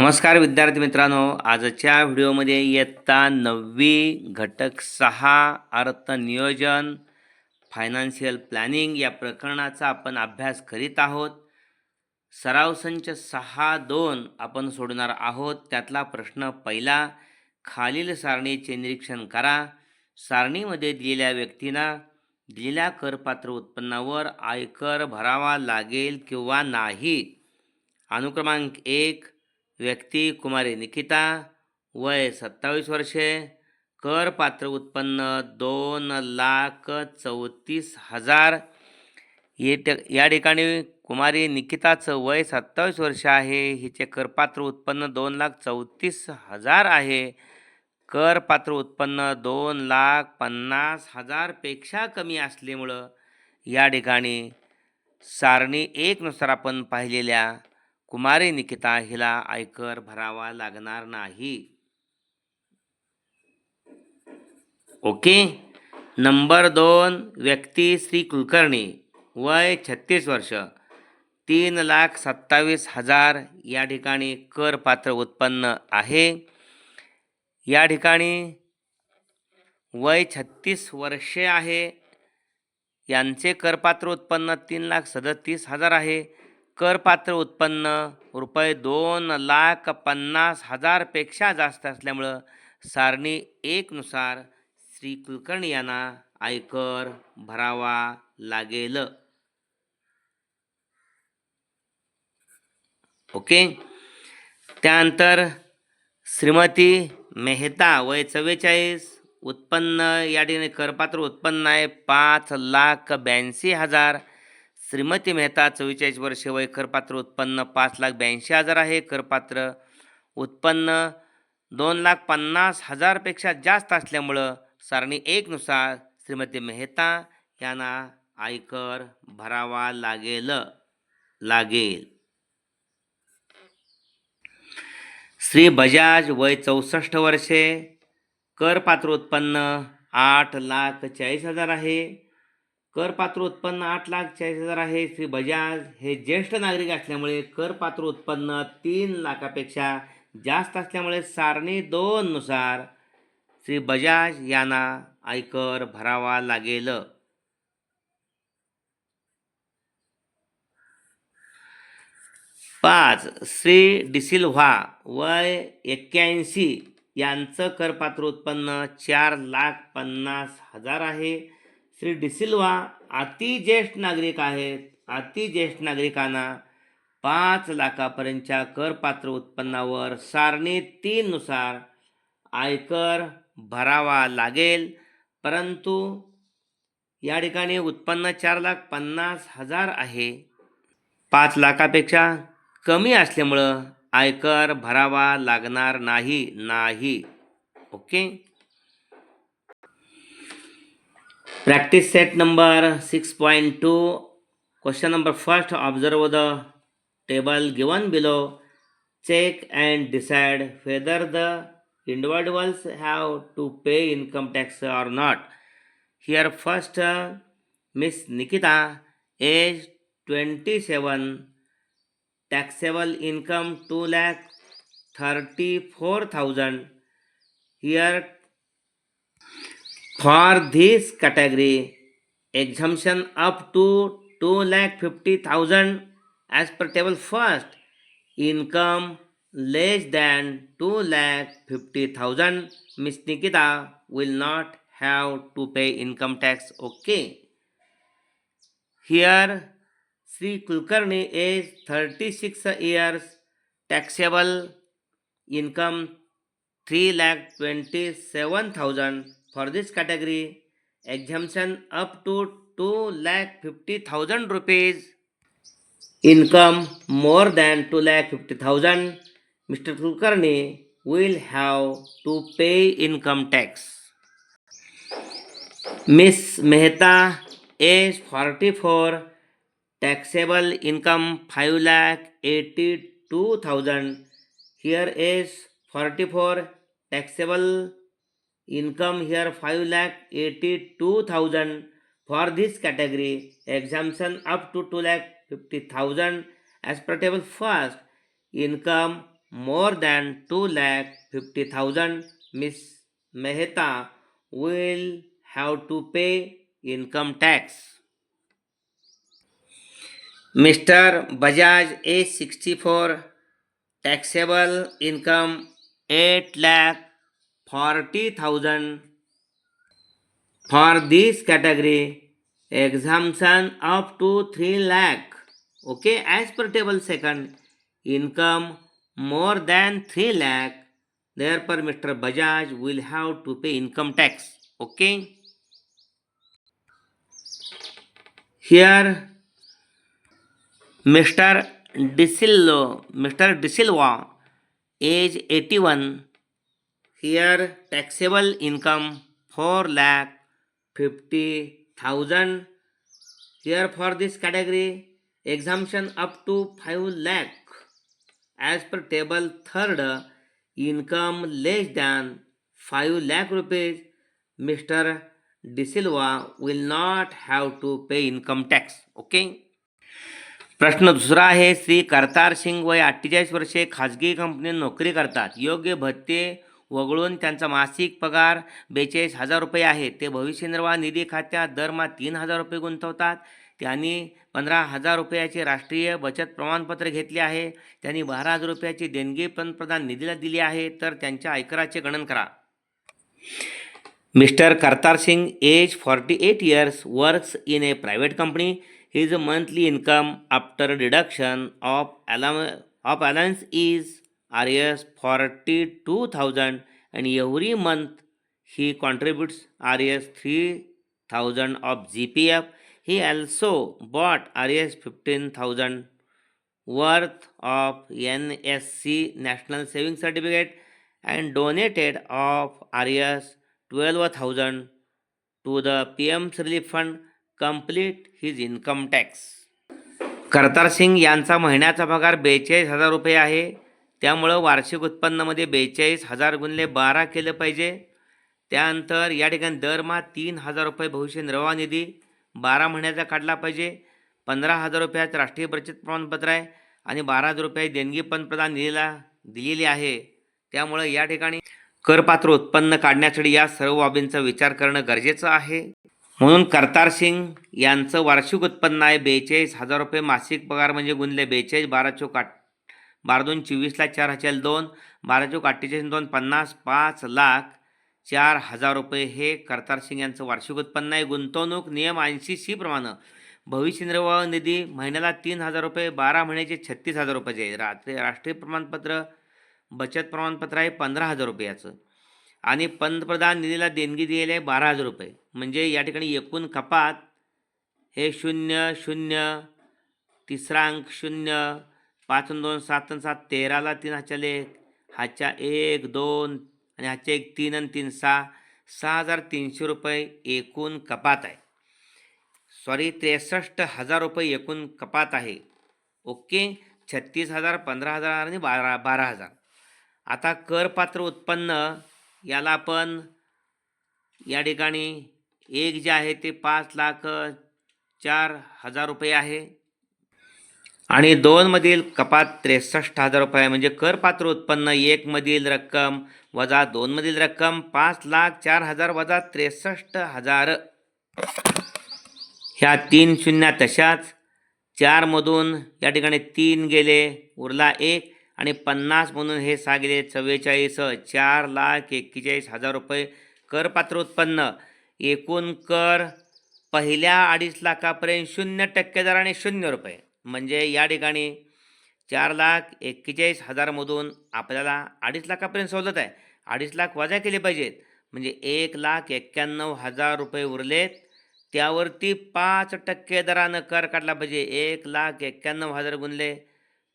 नमस्कार विद्यार्थी मित्रांनो आजच्या व्हिडिओमध्ये इयत्ता नववी घटक सहा नियोजन फायनान्शियल प्लॅनिंग या प्रकरणाचा आपण अभ्यास करीत आहोत सराव संच सहा दोन आपण सोडणार आहोत त्यातला प्रश्न पहिला खालील सारणीचे निरीक्षण करा सारणीमध्ये दिलेल्या व्यक्तींना दिलेल्या करपात्र उत्पन्नावर आयकर भरावा लागेल किंवा नाही अनुक्रमांक एक व्यक्ती कुमारी निकिता वय सत्तावीस वर्षे करपात्र उत्पन्न दोन लाख चौतीस हजार येट या ठिकाणी कुमारी निकिताचं वय सत्तावीस वर्ष आहे हिचे करपात्र उत्पन्न दोन लाख चौतीस हजार आहे करपात्र उत्पन्न दोन लाख पन्नास हजारपेक्षा कमी असल्यामुळं या ठिकाणी सारणी एकनुसार आपण पाहिलेल्या कुमारी निकिता हिला आयकर भरावा लागणार नाही ओके नंबर दोन व्यक्ती श्री कुलकर्णी वय छत्तीस वर्ष तीन लाख सत्तावीस हजार या ठिकाणी करपात्र उत्पन्न आहे या ठिकाणी वय छत्तीस वर्षे आहे यांचे करपात्र उत्पन्न तीन लाख सदतीस हजार आहे करपात्र उत्पन्न रुपये दोन लाख पन्नास हजारपेक्षा जास्त असल्यामुळं सारणी एकनुसार श्री कुलकर्णी यांना आयकर भरावा लागेल ओके त्यानंतर श्रीमती मेहता वय चव्वेचाळीस उत्पन्न या ठिकाणी करपात्र उत्पन्न आहे पाच लाख ब्याऐंशी हजार श्रीमती मेहता चव्वेचाळीस वर्षे वय करपात्र उत्पन्न पाच लाख ब्याऐंशी हजार आहे करपात्र उत्पन्न दोन लाख पन्नास हजारपेक्षा जास्त असल्यामुळं सारणी एकनुसार श्रीमती मेहता यांना आयकर भरावा लागेल लागेल श्री बजाज वय चौसष्ट वर्षे करपात्र उत्पन्न आठ लाख चाळीस हजार आहे करपात्र उत्पन्न आठ लाख चाळीस हजार आहे श्री बजाज हे ज्येष्ठ नागरिक असल्यामुळे करपात्र उत्पन्न तीन लाखापेक्षा जास्त असल्यामुळे सारणी दोननुसार श्री बजाज यांना आयकर भरावा लागेल पाच श्री डिसिल्व्हा वय एक्क्याऐंशी यांचं करपात्र उत्पन्न चार लाख पन्नास हजार आहे श्री डिसिल्वा अतिज्येष्ठ नागरिक आहेत अतिज्येष्ठ नागरिकांना पाच लाखापर्यंतच्या करपात्र उत्पन्नावर सारणी तीननुसार आयकर भरावा लागेल परंतु या ठिकाणी उत्पन्न चार लाख पन्नास हजार आहे पाच लाखापेक्षा कमी असल्यामुळं आयकर भरावा लागणार नाही नाही okay Practice set number 6.2. Question number first, observe the table given below. Check and decide whether the individuals have to pay income tax or not. Here first, Miss Nikita, age 27, taxable income 2,34,000. Here For this category, exemption up to 2,50,000 as per table first, income less than 2,50,000, Ms. Nikita will not have to pay income tax. Okay. Here, Sri Kulkarni is 36 years taxable income 3,27,000. for this category exemption up to 2 lakh income more than 2 lakh mr kulkarni will have to pay income tax Ms. mehta age 44 taxable income 5 lakh here is 44 taxable income here 5 lakh 82000 for this category exemption up to 2 lakh 50000 as per table first income more than 2 lakh 50000 miss mehta will have to pay income tax mr bajaj A 64 taxable income 8 lakh 40,000 for this category exemption up to 3 lakh okay as per table second income more than 3 lakh therefore mr bajaj will have to pay income tax okay here mr disillo mr DeSilva, age 81 here taxable income four lakh fifty thousand here for this category exemption up to five lakh as per table third income less than five lakh rupees mister DeSilva will not have to pay income tax okay प्रश्न दुसरा आहे श्री कर्तार सिंग वय अठ्ठेचाळीस वर्षे खाजगी company नोकरी करतात योग्य भत्ते वगळून त्यांचा मासिक पगार बेचाळीस हजार रुपये आहे ते भविष्य निर्वाह निधी खात्यात दरमहा तीन हजार रुपये गुंतवतात त्यांनी पंधरा हजार रुपयाचे राष्ट्रीय बचत प्रमाणपत्र घेतले आहे त्यांनी बारा हजार रुपयाची देणगी पंतप्रधान निधीला दिली आहे तर त्यांच्या आयकराचे गणन करा mister Kartar Singh age forty eight years works in a private company his monthly income after deduction of allow of allowance is R S forty two thousand and every month he contributes R S three thousand of G P F he also bought R S fifteen thousand worth of N S C national saving certificate and donated of R S twelve thousand to the P M relief fund complete his income tax Kartar Singh यांचा महिन्याचा पगार बेचाळीस हजार रुपये आहे त्यामुळं वार्षिक उत्पन्नामध्ये बेचाळीस हजार गुणले बारा केलं पाहिजे त्यानंतर या ठिकाणी दरमहा तीन हजार रुपये भविष्य निर्वाह निधी बारा महिन्याचा काढला पाहिजे पंधरा हजार रुपयाचं राष्ट्रीय बचत प्रमाणपत्र आहे आणि बारा हजार रुपये देणगी पंतप्रधान निधीला दिलेली आहे त्यामुळं या ठिकाणी करपात्र उत्पन्न काढण्यासाठी या सर्व बाबींचा विचार करणं गरजेचं आहे म्हणून करतार सिंग यांचं वार्षिक उत्पन्न आहे बेचाळीस हजार रुपये मासिक पगार म्हणजे गुणले बेचाळीस बारा काट बारा दोन चोवीसला चार हजार दोन बारा चौक अठ्ठेचाळीस दोन पन्नास पाच लाख चार हजार रुपये हे करतार सिंग यांचं वार्षिक उत्पन्न आहे गुंतवणूक नियम ऐंशी सी प्रमाणे भविष्य निर्वाह निधी महिन्याला तीन हजार रुपये बारा महिन्याचे छत्तीस हजार रुपयाचे रात्री राष्ट्रीय प्रमाणपत्र बचत प्रमाणपत्र आहे पंधरा हजार रुपयाचं आणि पंतप्रधान निधीला देणगी दिलेली आहे बारा हजार रुपये म्हणजे या ठिकाणी एकूण कपात हे शून्य शून्य तिसरा अंक शून्य पाच दोन सात सात तेराला तीन हाच्या एक हाच्या एक दोन आणि ह्याच्या एक तीन आणि तीन सहा सहा हजार तीनशे रुपये एकूण कपात आहे सॉरी त्रेसष्ट हजार रुपये एकूण कपात आहे ओके छत्तीस हजार पंधरा हजार आणि बारा बारा हजार आता करपात्र उत्पन्न याला आपण या ठिकाणी एक जे आहे ते पाच लाख चार हजार रुपये आहे आणि दोनमधील कपात त्रेसष्ट हजार रुपये म्हणजे करपात्र उत्पन्न एकमधील रक्कम वजा दोनमधील रक्कम पाच लाख चार हजार वजा त्रेसष्ट हजार ह्या तीन शून्य तशाच चारमधून या ठिकाणी तीन गेले उरला एक आणि पन्नास म्हणून हे सागले चव्वेचाळीस चार लाख एक्केचाळीस हजार रुपये करपात्र उत्पन्न एकूण कर पहिल्या अडीच लाखापर्यंत शून्य टक्के दराने शून्य रुपये म्हणजे या ठिकाणी चार लाख एक्केचाळीस हजारमधून आपल्याला अडीच लाखापर्यंत सवलत आहे अडीच लाख वजा केले पाहिजेत म्हणजे एक लाख एक्क्याण्णव हजार रुपये उरलेत त्यावरती पाच टक्के दरानं कर काढला पाहिजे एक लाख एक्क्याण्णव हजार गुणले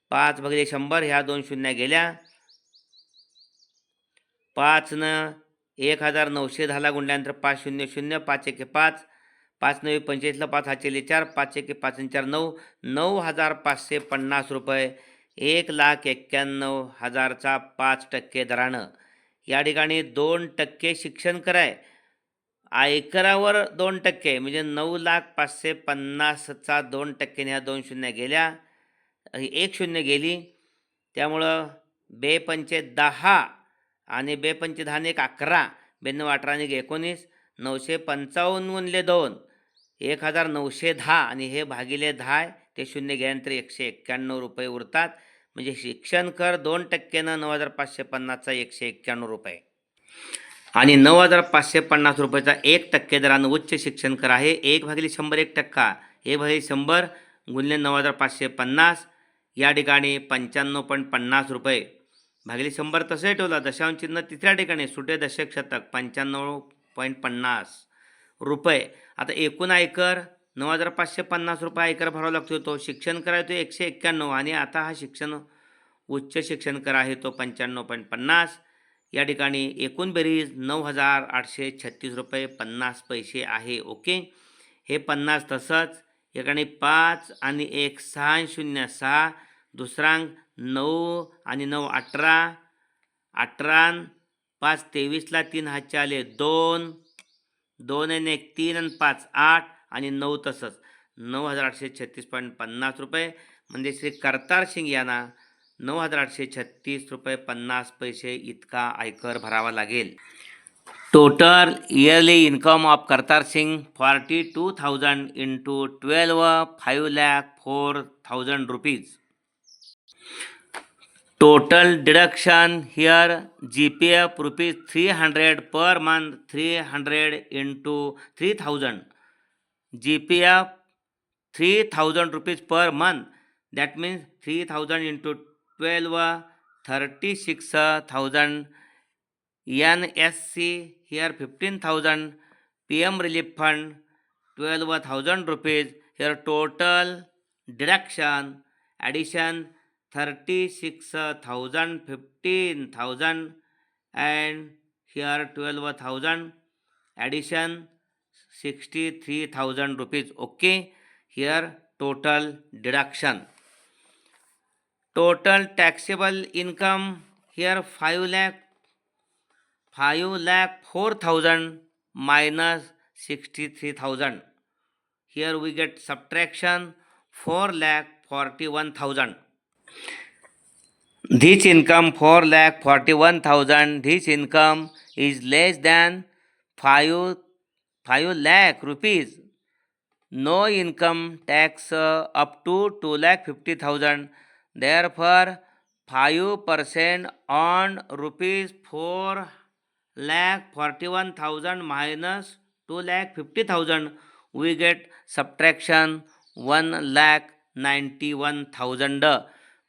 पाच बघले शंभर ह्या दोन शून्या गेल्या पाचनं एक हजार नऊशे दहाला गुणल्यानंतर पाच शून्य शून्य पाच एके पाच पाच नवी पंचेचाळीसला पाच हाचेले चार पाच की पाच चार नऊ नऊ हजार पाचशे पन्नास रुपये एक लाख एक्क्याण्णव हजारचा पाच टक्के दरानं या ठिकाणी दोन टक्के शिक्षण कराय आयकरावर दोन टक्के म्हणजे नऊ लाख पाचशे पन्नासचा दोन टक्केने ह्या दोन शून्य गेल्या एक शून्य गेली त्यामुळं बेपंचे दहा आणि बेपंचे दहा एक अकरा बेन्नव अठराने एकोणीस नऊशे पंचावन्न गुणले दोन एक हजार नऊशे दहा आणि हे भागिले दहा ते शून्य गेल्यानंतर एकशे एक्क्याण्णव रुपये उरतात म्हणजे शिक्षण कर दोन टक्क्यानं नऊ हजार पाचशे पन्नासचा एकशे एक्क्याण्णव रुपये आणि नऊ हजार पाचशे पन्नास रुपयाचा एक टक्के दरानं उच्च शिक्षण कर आहे एक भागिले शंभर एक टक्का हे भागिले शंभर गुणले नऊ हजार पाचशे पन्नास या ठिकाणी पंच्याण्णव पॉईंट पन्नास रुपये भागिले शंभर तसंही ठेवला दशांश चिन्ह तिसऱ्या ठिकाणी सुटे दशक शतक पंच्याण्णव पॉईंट पन्नास रुपये आता एकूण आयकर नऊ हजार पाचशे पन्नास रुपये आयकर भरावा लागतो तो शिक्षण करा तो एकशे एक्क्याण्णव आणि आता हा शिक्षण उच्च शिक्षण कर आहे तो पंच्याण्णव पॉईंट पन्नास या ठिकाणी एकूण बेरीज नऊ हजार आठशे छत्तीस रुपये पन्नास पैसे आहे ओके हे पन्नास तसंच ठिकाणी पाच आणि एक सहा शून्य सहा दुसरांक नऊ आणि नऊ अठरा अठरा पाच तेवीसला तीन हजार आले दोन दोन एन एक तीन आणि पाच आठ आणि नऊ तसंच नऊ हजार आठशे छत्तीस पॉईंट पन्नास रुपये म्हणजे श्री करतार सिंग यांना नऊ हजार आठशे छत्तीस रुपये पन्नास पैसे इतका आयकर भरावा लागेल total yearly income of Kartar Singh forty two thousand into twelve five lakh four thousand rupees Total deduction here GPF rupees 300 per month, 300 into 3000. GPF 3000 rupees per month. That means 3000 into 12, 36,000. NSC here 15,000. PM relief fund 12,000 rupees. Here total deduction addition 36,000, 15,000, and here 12,000. Addition 63,000 rupees. Okay, here total deduction. Total taxable income here 5,04,000 minus 63,000. Here we get subtraction 4,41,000. This income 4 lakh This income is less than 5, 5 lakh rupees. No income tax up to 2 lakh Therefore, 5% on rupees 4,41,000 lakh minus 2 lakh We get subtraction 1 lakh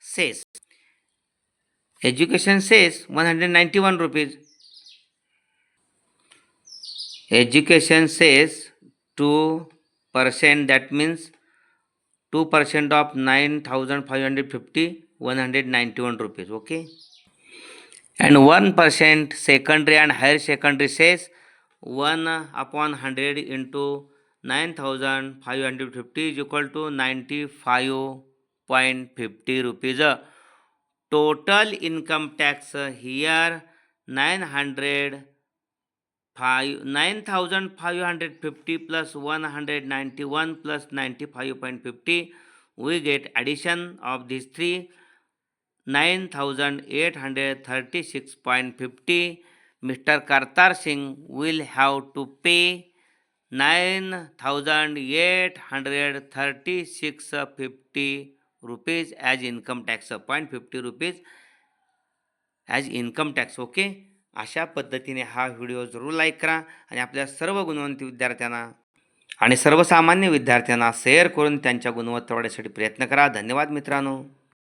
says. Education says 191 rupees. Education says 2 percent that means 2 percent of 9550 191 rupees okay and 1 percent secondary and higher secondary says 1 upon 100 into 9550 is equal to 95 point fifty rupees total income tax here nine hundred five nine thousand five hundred fifty plus one hundred ninety one plus ninety five point fifty we get addition of this three nine thousand eight hundred thirty six point fifty mister Kartar Singh will have to pay nine thousand eight hundred thirty six fifty rupees as income tax point fifty rupees as income tax okay अशा पद्धतीने हा video जरूर like करा आणि आपल्या सर्व गुणवंत विद्यार्थ्यांना आणि सर्वसामान्य विद्यार्थ्यांना शेअर करून त्यांच्या गुणवत्ता वाढण्यासाठी प्रयत्न करा धन्यवाद मित्रांनो